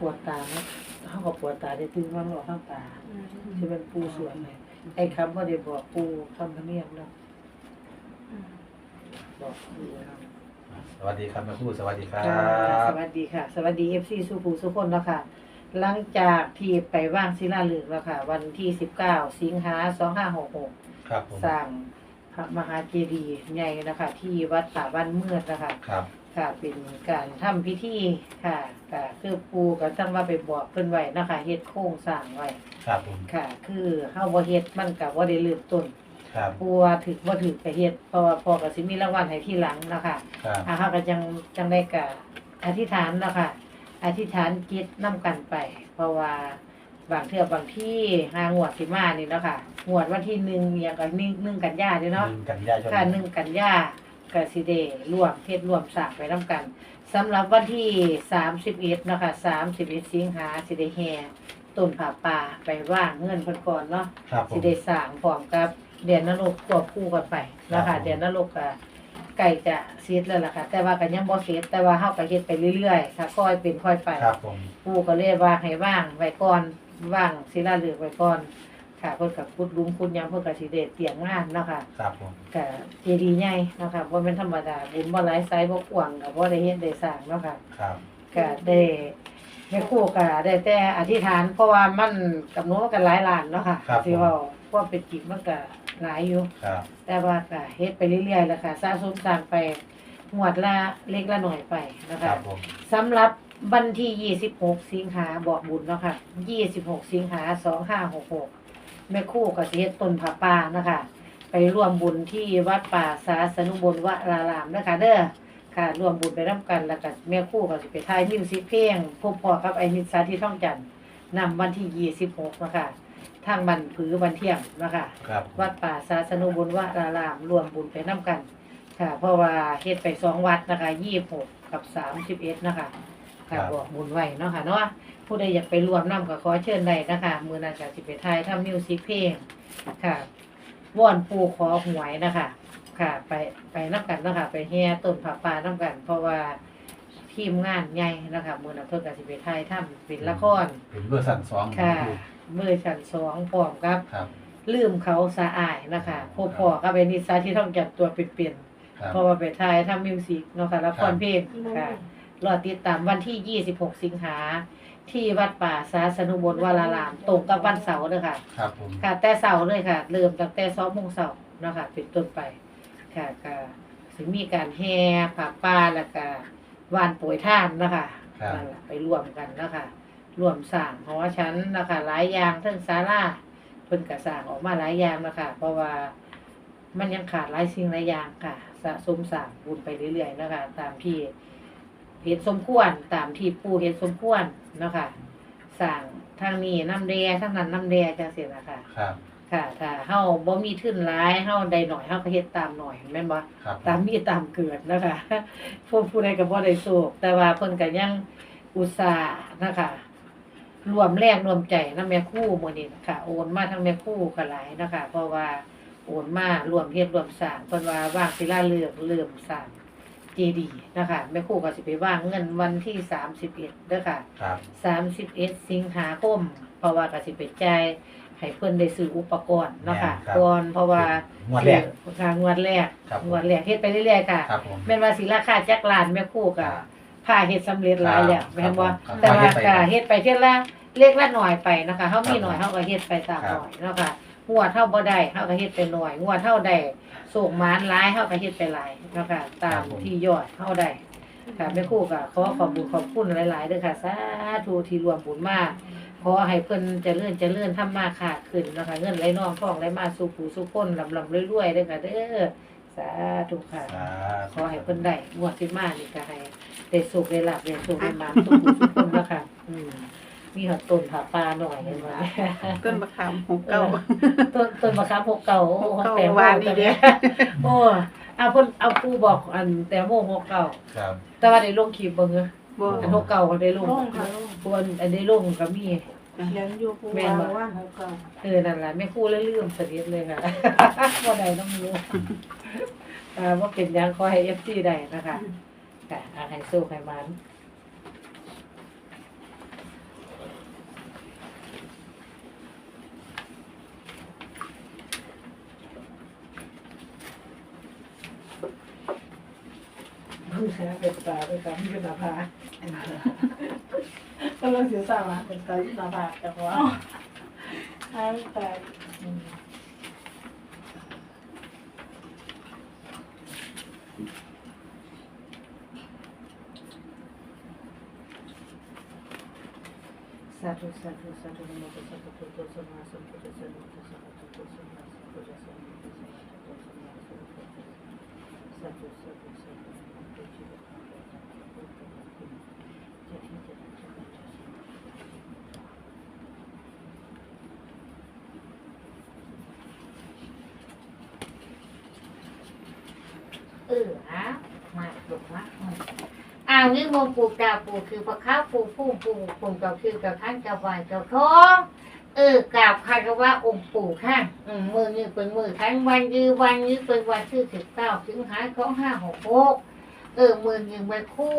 ปวดตาเนาะเฮาก็ปวดตาได้ตื่นมาหลอกข้างตาที่เป็นปูสวนเลยไอ้คำบ่ได้บอกปูคำธรรมเนียมเนาะบอกปูเนาะสวัสดีครับแม่ครูสวัสดีครัค่ะสบวัสดีค่ะ สวัสดี FC สุภูสุคนเนาะค่ะ หลังจากที่ไปว่างศิลาฤกษ์แล้วค่ะ วันที่19สิงหา2566ครับผมสร้างพระมหาเจดีย์ใหญ่นะคะ ที่วัดป่าบ้านเมือดนะคะครับ ค่ะเป็นการทำพิธีค่ะก็คือปูก็จังว่าไปบอกเพิ่นไว้นะคะเฮ็ดโครงสร้างไว้ครับผมค่ะ คือเฮาบ่เฮ็ดมันก็บ่ได้เริ่มต้นครับปูว่าถึกบ่ถึกก็เฮ็ดเพราะว่าพ่อก็สิมีรางวัลให้ทีหลังนะคะครับอ่าเฮาก็จังจังได้ก็อธิษฐานนะคะอธิษฐานจิตนํกันไป เพราะว่าบางเทื่อบางที่หางวดสิมานี่เนาะค่ะงวดวันที่1อย่างก็1 1กันยายนเนาะหนึ่งกันยายนค่ะหนึ่งกันยา ก็สิเดร่วมเพศร่วมสร้างไปนํกันสำหรับวันที่ 31เนาะค่ะ31สิงหาสิได้แห่ต้นผาป่าไปว่างเงินเพิ่นก่อนเนาะครับผสิมได้สร้างพร้อมกับเดือนนรกควบคู่กันไปเนาะครัคะบผม เดือนนรกก็ใกล้จะเสร็จแล้วล่ะค่ะ แต่ว่าก็ยังบ่เสร็จแต่ว่าเฮาก็เฮ็ดไปเรื่อยๆค่ะค่อยเป็นค่อยไป ครับผม ปู่ก็เลยว่าให้ว่างไว้ก่อนว่างศิลาฤกษ์ไว้ก่อน ค่ะเพิ่นก็ขุดหลุมขุดหยังเพิ่นก็สิได้เตรียมงานเนาะค่ะครับผมก็เจดีย์ใหญ่เนาะค่ะบ่แม่นธรรมดาบุญบ่หลายไสบ่กว้างก็บ่ได้เฮ็ดได้สร้างเนาะค่ะครับก็ได้แม่ครูก็ได้แต่อธิษฐานเพราะว่ามันกำหนดกันหลายล้านเนาะค่ะสิเว้าความเป็นจริงมันก็หลายอยู่ ครับแต่ว่าก็เฮ็ดไปเรื่อยๆแล้วค่ะสะสมสร้างไปงวดละเล็กละหน่อยไปนะครัคะบผมสำหรับวันที่ 26 สิงหาบอกบุญเนาะค่ะ 26 สิงหา 2566 แม่ครู่ก็สิเฮ็ดต้นผาป่านะคะ ไปร่วมบุญที่วัดป่าสาสนุบลวรารามนะคะ เด้อค่ะร่วมบุญไปร่วมกันแล้วก็แม่ครู่ก็สิไปถ่ายมิวสิกเพลงพบพอกับไอ้มิตรสาธิตท่องจันทร์นำวันที่26นะคะทางบันผือวันเที่ยงนะคะครับวัดป่าสาสนุบุญวรารามรวมบุญไปน้ำกัน ค่ะ เพราะว่าเฮ็ดไปสองวัดนะคะยี่หกกับสามสิบเอ็ดนะคะ ค่ะบอกบุญไว้เนาะค่ะเนาะผู้ใดอยากไปรวมน้ำก็ขอเชิญได้นะคะมือนั้นก็สิไปทายทำมิวสิกเพลงค่ะวอนปูขอหวยนะคะค่ะ ไปไปน้ำกันเนาะคะไปแห่ต้นผาป่าน้ำกัน เพราะว่าทีมงานใหญ่นะคะมือนั้นเพิ่นก็สิไปทายทำเป็นละคร เป็นเบอร์สั่นสองค่ะมือชั้นสองพร้อมกับ ครับ ลืมเขาสะอายนะคะพบพ่อก็เป็นนิสัยที่ต้องจับตัวเปลี่ยนครับๆเพราะว่าไปถ่ายทำมิวสิกเนาะค่ะละครเพลงครับค่ะ รอติดตามวันที่ 26 สิงหาที่วัดป่าสาสนุบลวารารามตรงกับวันเสาร์เด้อค่ะ ครับผม ค่ะ แต่เสาร์เลยค่ะ เริ่มตั้งแต่2โมงเช้าเนาะค่ะเป็นต้นไป ค่ะก็สิมีการแห่ผ้าป่าแล้วก็วานโปรยท่านนะคะครับ นั่นล่ะไปร่วมกันนะคะร่วมสร้างหอชั้นนะคะหลายอย่างทั้งศาลาเพิ่นก็สร้างออกมาหลายอย่างนะคะเพราะว่ามันยังขาดหลายสิ่งหลายอย่างค่ะ สะสมสร้างบุญไปเรื่อยๆนะคะตามที่ เห็นสมควรตามที่ปู่เห็นสมควรนะคะสร้างทางนี้น้ำแดทางนั้นน้ำแดจังซี่นะคะครับค่ะถ้าเฮาบ่มีทุนหลายเฮาได้หน่อยเฮาก็เฮ็ดตามหน่อยแม่นบ่ครับตามมีตามเกิดนะคะผู้ผู้ใดก็บ่ได้โศกแต่ว่าเพิ่นก็ยังอุตส่าห์นะคะรวมแรงรวมใจนำแม่ครู่มื้อนี้ค่ะ โอนมาทั้งแม่ครู่ก็หลายนะคะ เพราะว่าโอนมารวมเฮ็ดรวมสร้างเพิ่นว่าว่างศิลาฤกษ์เริ่มสร้างเจ ดีย์นะคะแม่ครู่ก็สิไปวางเงินวันที่31เด้อค่ะครับ31สิงหาคมเพราะว่าก็สิไปจ่ายให้เพิ่นได้ซื้ออุปกรณ์เนาะค่ะแม่นครับ ก่อนเพราะว่า งวดแรกซื้อค่ะงวดแรกครับผม งวดแรกเฮ็ดไปเรื่อยๆค่ะครับผม แม่นว่าสิราคาจักล้านแม่ครู่ก็ผ้าเฮ็ดสำเร็จหลายแล้วครับแม่นบ่ครับแต่ว่าครับก็เฮ็ดไปเทื่อละเล็กละหน่อยไปนะคะเฮามีครับหน่อยเฮาก็เฮ็ดไปตามครับหน่อยเนาะค่ะ งวดเฮาบ่ได้เฮาก็เฮ็ดไปหน่อยงวดเฮาได้ส่งหมานหลายเฮาก็เฮ็ดไปหลายเนาะค่ะ ตามที่ยอดเฮาได้ค่ะแม่ครู่ก็ขอขอบคุญขอบคุณหลายๆเด้อค่ะสาธุที่รวมบุญมาขอให้เพิ่นเจริญเจริญทำมาค้าขึ้นนะคะเงินไหลนองทองไหลมาสู่ผู้สู่คนลำๆรวยๆเด้อค่ะเด้อสาธุค่ะสาขอให้เพิ่นได้งวดที่มานี่ก็ให้ได้สุขได้ลาภได้สุขได้มาสู่ผู้สู่คนนะคะอืม มีหอดต้นผาป่าหน่อยเห็นบ่ต้นมะขามหกเก้าต้นต้นมะขามพกเก่าโอ้หกเก้าแต่วานดีเด้โอ้เอาเพิ่นเอาผู้บอกอันแต่โมงหกเก่าครับแต่ว่าได้ลงคลิปเบิ่งเด้อบ่อันหกเก่าก็ได้ลงลงค่ะลงควรอันได้ลงก็มีเลี้ยงอยู่ผู้แม่นว่าบ่ว่าหกเก้าเออนั่นล่ะแม่ครูเลยลืมสนิทเลยค่ะบ่ได้ต้องรู้อ่าว่าเป็นหยังขอให้ FC ได้นะคะค่ะอ่าให้สู้ให้มัน เป็นตาเป็นตาที่เป็นตาพาก็เราเสียสาวเป็นตาที่ตาพาแต่ว่าหายตายสาธุสาธุสาธุนะโมตัสสะภะคะวะโตสัมมาสัมพุทธัสสะนะโมตัสสะภะคะวะโตสัมมาสัมพุทธัสสะนะโมตัสสะภะคะวะโตสัมมาสัมพุทธัสสะสาธุสาธุสาธุนะโมตัสสะภะคะวะโตสัมมาสัมพุทธัสสะจะที่จะได้จะได้จะได้ เออฮะมาถูกมากอ้าวนี่มงปูกาปูคือพระข้าวปูผู้ปูปูเจ้าคือเจ้าท่านเจ้าวายเจ้าท้องเออกราบคารวะองค์ปู่ค่ะอืมมือนี้เป็นมือทั้งวันยือวันนี้เป็นวันที่สิบเก้าสิงหาคมห้าหกหกเออมือนี้มาคู่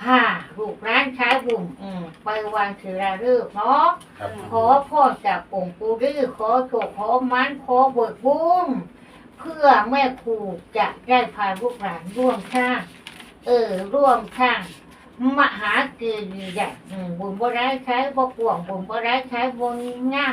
ผ้าลูกร้านใช้บุ่มอืมไปวันถือระลึกเนาะครับขอพ่อจากองค์ปู่ดื้อขอโชคขอมันขอเบิกบุญ เพื่อแม่ครูจะได้พาลูกหลานร่วมข้าง เออ ร่วมข้าง มหาเกลีใหญ่อืมบุญบ่ได้ใช้บ่กวงบุญบ่ได้ใช้บนเงา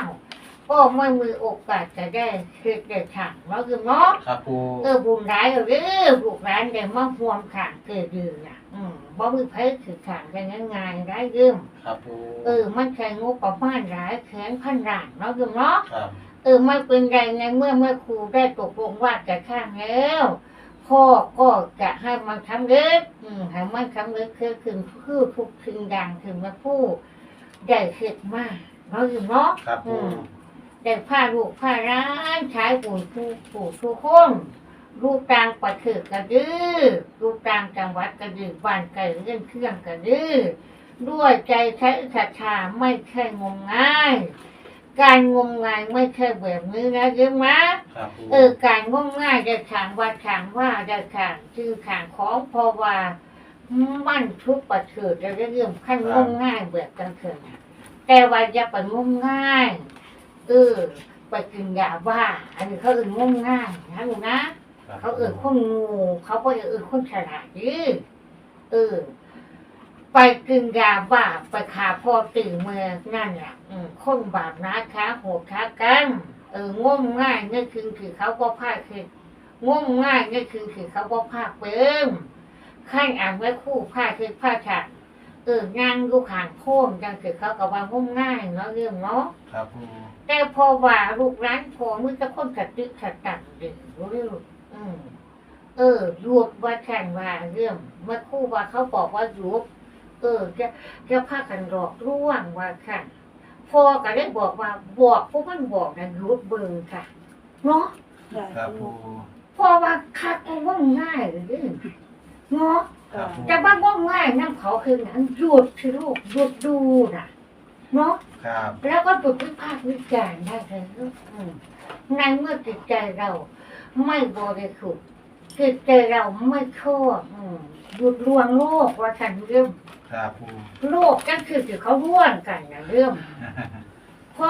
ก็ไม่มีโอกาสจะได้คือได้ทางเนาะคือเนาะ ครับปูเออบุญร้ายเด้อลูกหลานได้มาห่วมข้างเกิดดื้อน่ะ อืมบ่มีไผคือข้างได้ง่ายๆได้ยืมครับปูเออ มันใช้งบประมาณหลายแสนพันล้านเนาะคือเนาะ ครับเออไม่เป็นไรในเมื่อเมื่อครูได้ตกลงว่าจะข้างแล้วพ่อก็จะให้มันทำเล็กอืมให้มันทำเล็กคือคือคือทุกสิ่งอย่างถึงมาพูดได้เข็ดมากเนาะอยู่เนาะครับอืมได้ผ้าลูกผ้าร้านใช้ปุ๋ยผู้ผู้ทุกคนลูกต่างประเทศก็ดื้อลูกต่างจังหวัดก็ดื้อบ้านไกลเรื่องเครื่องก็ดื้อด้วยใจใช้ศรัทธาไม่ใช่งมง่าย การงมงายไม่ใช่แบบนี้นะเยอะมะครับปูเออการงมงายจะถางว่าถางว่าจะถางชื่อถางของเพราะว่า มันทุกประเถิดจะเรื่องขั้นงมง่ายแบบกันเถิดนะแต่ว่าอย่าไปงมง่ายเออไปกินยาบ้าอันนี้เขาเอื่นงมง่ายนะลูกนะ ครับเขาเอื่นคนงูเขาก็เอื่นคนฉลาดยือเออ ไปกินยาบ้าไปขาพ่อตื่นเมื่อนั่นแหละอืมคนบาปนะค้าโหดค้ากันเอองมง่ายนี่คือคือเขาก็พลาดคืองมง่ายนี่คือคือเขาก็พลาดเป็นขั้นอ่านไว้คู่พลาดคือพลาดฉากเอองานลูกหางโค้งจังคือเขาก็ว่างมง่ายเนาะเรื่องเนาะครับปูแต่พอว่าลูกร้านพอมือจะคนขัดตึกขัดตังเด็กรู้เรื่องอืมเออหยุดว่าแข่งว่าเรื่องเมื่อครู่ว่าเขาบอกว่าหยุด เออจะจะพากันหลอกล่วงว่าค่ะพอก็ได้บอกว่าบอกพวกมันบอกนะหยุดเบิ่งค่ะเนาะครับปูพอว่าคัดก็ว่าง่ายเลยเด้อเนาะครับปูแต่ว่าว่าง่ายนั่งเขาคือหนังหยุดคือลูกหยุดดูน่ะเนาะครับแล้วก็จุดวิพากษ์วิจารณ์ได้เลยอืมในเมื่อจิตใจเรา ไม่บริสุทธิ์จิตใจเราไม่ชั่วอืมหยุดลวงโลกว่าฉันเรื่อง ครับปูโลกก็คือที่เขาร่วมกันนะเรื่องพ่อ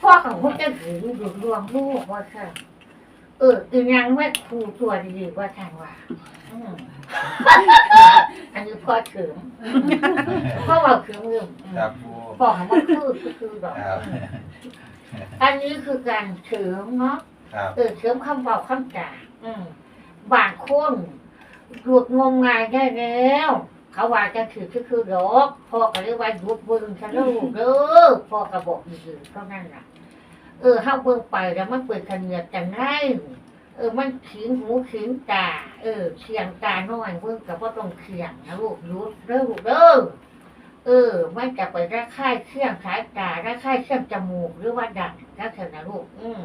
พ่อของพวกจะถือหยุดลวงโลกว่าฉันเอออีนางแม่ครูตัวดีๆว่าฉันว่าอืมอันนี้พ่อเถิมพ่อว่าเถิมเรื่องอืมครับปูพ่อของมันคือคือคือดอกครับอันนี้คือการเสริมเนาะครับเออเสริมคำบอกคำจ่าอืมบางคนหยุดงมงายได้แล้ว เขาว่าจะถือคือคือดอกพ่อก็เรียกว่าหยุดเบิ่งฉันลูกเด้อพ่อก็บอกอยู่เท่านั้นน่ะ เออเฮาเบิ่งไปแล้วมันเปิดขนเนียดจังไรเออมันขิงหูขิงตาเออเขียงตาน้อยเบิ่งกับว่าต้องเขียงนะลูกหยุดเด้อลูกเด้อเออ มันจะไประค่ายเครื่องสายตาระค่ายเครื่องจมูกหรือว่าดังก็เถอะนะลูกอืม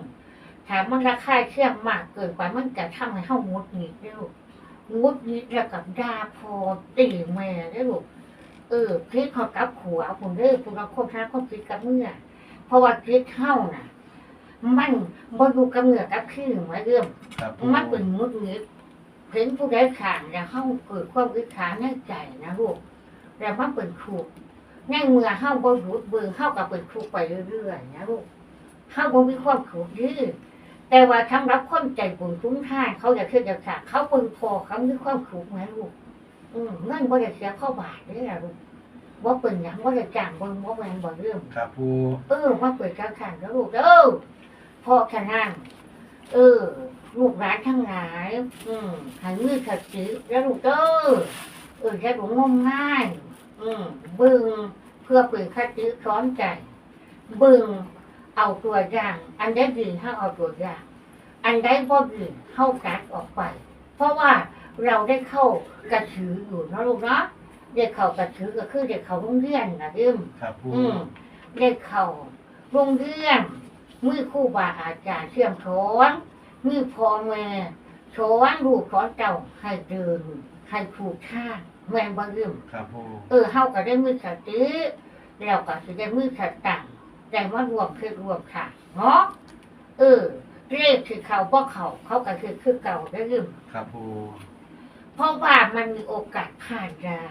ถามมันระค่ายเครื่องมากเกินไปมันจะทำให้เฮาหงุดหงิดเด้อลูก หงุดหงิดแล้วกับดาพอตีแม่เด้อลูกเออพลิกเขากับหัวเอาคนเด้อคุณเราคนท้าคนพลิกกับเมื่อเพราะว่าพลิกเข้าน่ะ มันบนดูกับเหงื่อกับขี้เหมือนเดิมครับปูมันเป็นงุดหงิดเห็นผู้ใดขานแล้วเข้าเกิดความอึดอัดในใจนะลูกแต่มันเป็นครูในเมื่อเข้าบ่หยุดเบื่อเข้ากับเป็นครูไปเรื่อยๆนะลูกเข้าบ่มีความขูดยืด แต่ว่าสำหรับคนใจบุญคุ้มท่านเขาจะเชื่อจะขาดเขาเป็นพอเขามีความขูดไหมลูกอืมเงินบ่ได้เสียเข้าบาทเด้อล่ะลูกบ่เป็นหยังบ่ได้จ้างเบิ่งบ่แม่นบ่เรื่องครับปูเออมาเปิดกลางคันแล้วลูกเด้อพ่อขนาดเออ ลูกหลานทั้งหลาย อืมให้มือขัดสีแล้วลูกเด้อเออแค่หลงงมง่าย อืมเบึงเพื่อเปิดคัดสีสอนใจเบึง เอาตัวอย่าง อันใดดีให้เอาตัวอย่าง อันใดบ่ดีเข้ากัดออกไป เพราะว่าเราได้เข้ากระถืออยู่เนาะลูกเนาะเด็กเข้ากระถือก็คือเด็กเข้าโรงเรียนนะเริ่มครับปูอืมได้เข้าโรงเรียนมือครู่บาอาจารย์เชื่อมสอนมือพ่อแม่สอนลูกสอนเจ้าให้เดินให้ผูกท่าแม่นบ่ลืมครับปูเออเฮาก็ได้มือสติแล้วก็สิได้มือสตังค์ แต่ว่ารวมคือรวมค่ะเนาะเออเลขคือเขาบ่เขาเขาก็คือคือเก่าได้ลืมครับปูเพราะว่ามันมีโอกาสพลาดได้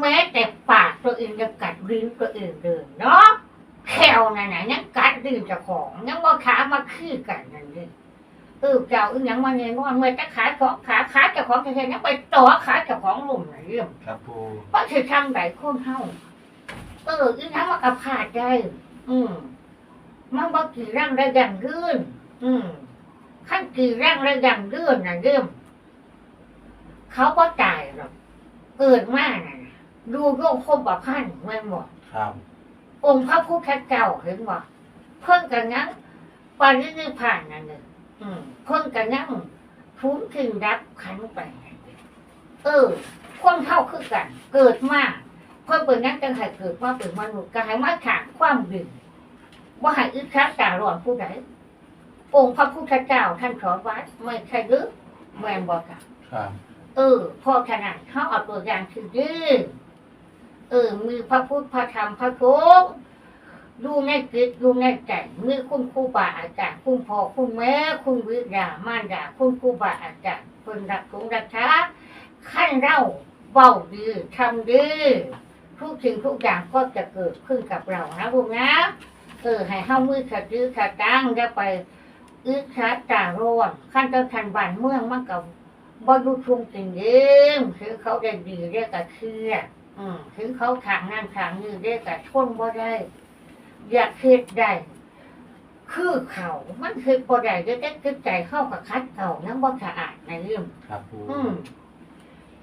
แม้แต่ปากตัวเองจะกัดลิ้นตัวเองเดินเนาะแควนั่นน่ะยังกัดลิ้นเจ้าของยังว่าขามาขี้กันนั่นเลยเออเจ้าอึ้งยังมาเนี่ยว่าเมื่อจะขาของขาขาเจ้าของจะเห็นยังไปต่อขาเจ้าของหลุมไหนเรื่องครับปูว่าคือทำไหนคนเฮาเอออึ้งยังว่ากระพลาดได้ อืมมันบ่กี่ร่างได้ดังยื่นอืมขั้นกี่ร่างได้ดังยื่นน่ะเรื่องเขาก็ตายหรอกเกิดมากนะดูโรคคมบัพันไม่หมดครับ องค์พระพุทธเจ้าเห็นบ่เพิ่นกันยังปารินิพพานนั่นเลยอืมเพิ่นกันยังทุนถึงรับขันไปนั่นเด้อเออคนเท่าคือกัน เกิดมาเพิ่นเป็นนักจังไห้เกิดมาเป็นมนุษย์ก็ให้มาขาดความดื่มว่าให้อึดคักตาร้อนผู้ใดองค์พระพุทธเจ้าท่านสอนไว้ไม่ใช่หรือแม่นบ่ค่ะครับเออพอขนาดเขาเอาตัวอย่างคือดื้อเออมีพระพุทธพระธรรมพระสงฆ์ดูในจิตดูในใจมีคุณครูบาอาจารย์คุณพ่อคุณแม่คุณวิทยามารดาคุณครูบาอาจารย์คนรักสงฆ์รักษาขั้นเราเบาดีทำดี ทุกสิ่งทุกอย่างก็จะเกิดขึ้นกับเรานะลูกนะเออให้เข้ามือขัดยื้อขัดตั้งจะไปอึดขัดตาร้อนขั้นตอนทันบ้านเมืองมันกับบ่รู้ทุ่งจริงเองคือเขาได้ดีเรียกกับเชื่ออืมคือเขาทางนั่นทางนี้เรียกกับทนบ่ได้ อยากเฮ็ดได้คือเขามันคือบ่ได้จะได้คือใจเข้ากับคัดเก่ายังบ่สะอาดในเรื่องครับปูอืม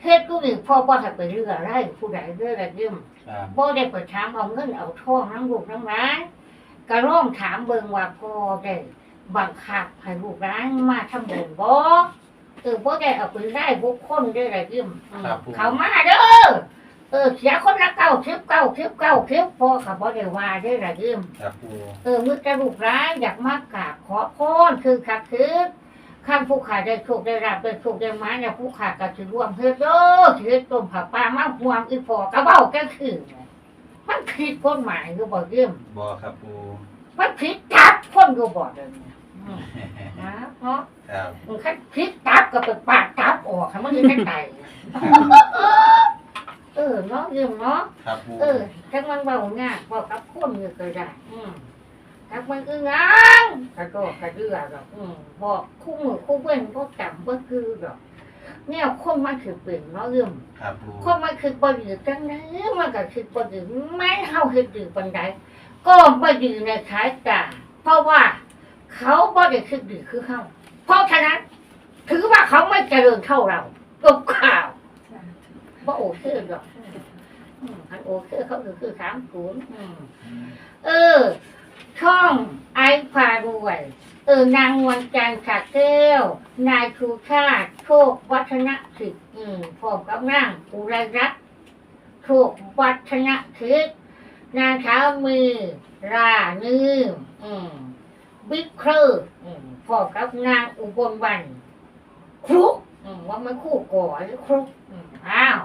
เฮ็ดกูนี่พ่อบ่ให้ไปเรือไรผู้ใดเรืออะไรเรื่องครับบ่ได้ไปถามเอาเงินเอาทองทั้งลูกทั้งร้านก็ร้องถามเบิ่งว่าพ่อได้บังคับให้ลูกร้านมาทำบุญบ่เออบ่ได้เอาไปไล่บุคคลได้ออะไรเรื่องอืมเขามาเด้อเออเสียคนละเก้าคลิปเก้าคลิปเก้าคลิปพ่อเขาบ่ได้ว่าได้ออะไรเรื่องครับปู เออมือจะลูกร้านอยากมากราบขอพรคือคักคือ ข้างผู้ขาได้โชคได้รับได้โชคได้มาเนี่ยผู้ขาก็ถือร่วมเฮ็ดเด้อถือต้มผักปลามาห่วงอีพอกระเบ้าก็คือ มันผิดกฎหมายก็บอกเรื่องบอครับปูมันผิดตับคนก็บอกเลยเนี่ยอืมนะเพราะครับมันคันผิดตับก็เป็นปากตับออกค่ะมันจะได้ไตเออเนาะเรื่องเนาะครับปูเออทั้งมันเบาง่ายเบากับคนอยู่ก็ได้อืมทั้งมันอึ้งอ่างก ระโดดกระเดือดอกอืมบอกคู่มือคู่เว้นก็จำก็คือดอกเนี่ยคนมันคือเป็นเนาะเรื่องครับปูคนมันคือบดีจังเลยมันก็คือบดีไม่เฮาคือดีปันใดก็บดีในสายตาเพราะว่า เขาบดีคือดีคือเฮาเพราะฉะนั้น ถือว่าเขาไม่เจริญเท่าเราตบข่าวว่าโอเคหรอกอืมอันโอเคเขาคือคือสามศูนย์อืมเออ ช่องไอพารวย เออนางวันจันทร์ขาแก้ว นายชูชาติโชควัฒนสิทธิ์อืมพร้อมกับนางอุไรรัตน์โชควัฒนสิทธิ์นางเท้ามือรานืมอืมบิ๊กเคอร์อืมพร้อมกับนางอุบลวันครุกอืมว่ามันคู่ก่อหรือครุกอืมอ้าว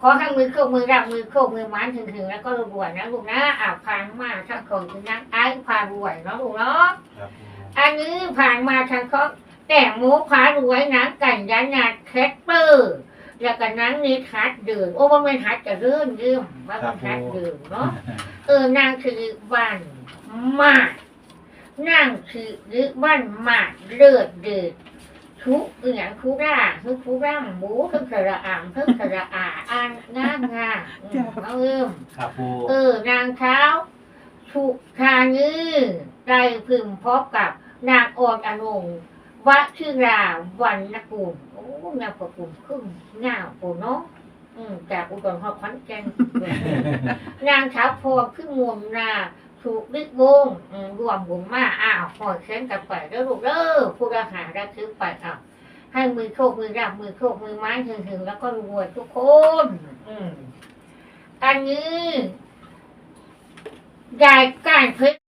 ขอให้มือเข้ามือรับมือเข้ามือหมันถึงถึงๆแล้วก็รวยๆนะลูกนะอ่าผ่านมาทางของคือนักไอ้พารวยเนาะลูกเนาะครับปูอันนี้ผ่านมาทางเขาแต่งหมูพารวยนะกันยันนาแคทเปอร์แล้วก็นั้นมีทัดเดินโอ้ว่าไม่ทัดจะเรื่นยืมว่ามันทัดเดินเนาะเออนางคือวันมากนางคือหรือวันมากเลือดเดือด โชคุอหย่างคุกร่างคือคุกร่ำหมูคือสระอ่างคือสระอ่าอ่านงามงามอืมเอาเอิ่มครับปูเออนางเท้าถูกคานือไตรพึมพบกับนางออนอนงวชิราวันนกูลโอ้นางปกุลครึ่งเงาโปูเนาะอืมจากอุดรเขาขอนแก่นนางสาวพรขึ้นงวมนา ถูกบิ๊กวงรวมบุญมาอ้าวหอยเส้นกันไปแล้วลูกเด้อผู้ราหาได้ซื้อไปอ้าวให้มือโชคมือรับมือโชคมือไม้ถึงถึงแล้วก็รวยทุกคน อืมอันนี้ยายการเพชร